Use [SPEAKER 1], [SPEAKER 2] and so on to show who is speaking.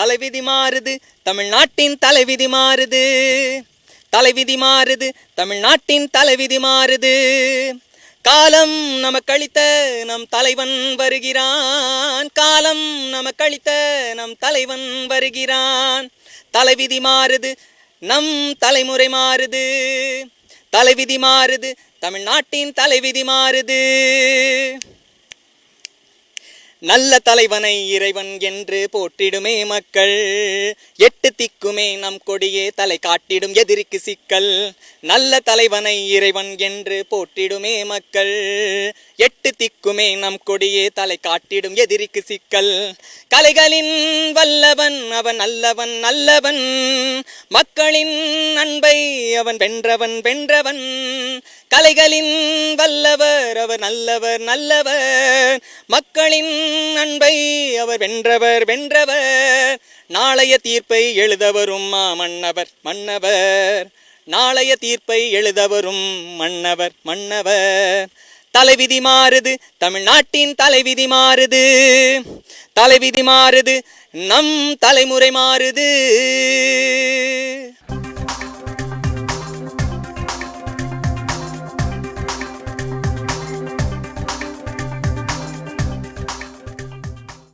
[SPEAKER 1] தலைவிதி மாறுது தமிழ்நாட்டின் தலைவிதி மாறுது. தலைவிதி மாறுது தமிழ்நாட்டின் தலைவிதி மாறுது. காலம் நமக்களித்த நம் தலைவன் வருகிறான். காலம் நமக்களித்த நம் தலைவன் வருகிறான். தலைவிதி மாறுது நம் தலைமுறை மாறுது. தலைவிதி மாறுது தமிழ்நாட்டின் தலைவிதி மாறுது. நல்ல தலைவனை இறைவன் என்று போற்றிடுமே மக்கள். எட்டு திக்குமே நம் கொடியே தலை காட்டிடும் எதிரிக்கு சிக்கல். நல்ல தலைவனை இறைவன் என்று போற்றிடுமே மக்கள். எட்டு திக்குமே நம் கொடியே தலை காட்டிடும் எதிரிக்கு சிக்கல். கலைகளின் வல்லவன் அவன் நல்லவன் நல்லவன். மக்களின் அன்பை அவன் வென்றவன் வென்றவன். கலைகளின் வல்லவர் அவர் நல்லவர் நல்லவர். மக்களின் அன்பை அவர் வென்றவர் வென்றவர். நாளைய தீர்ப்பை எழுதவரும் மா மன்னவர் மன்னவர். நாளைய தீர்ப்பை எழுதவரும் மன்னவர் மன்னவர். தலைவிதி மாறுது தமிழ்நாட்டின் தலைவிதி மாறுது. தலைவிதி மாறுது நம் தலைமுறை மாறுது.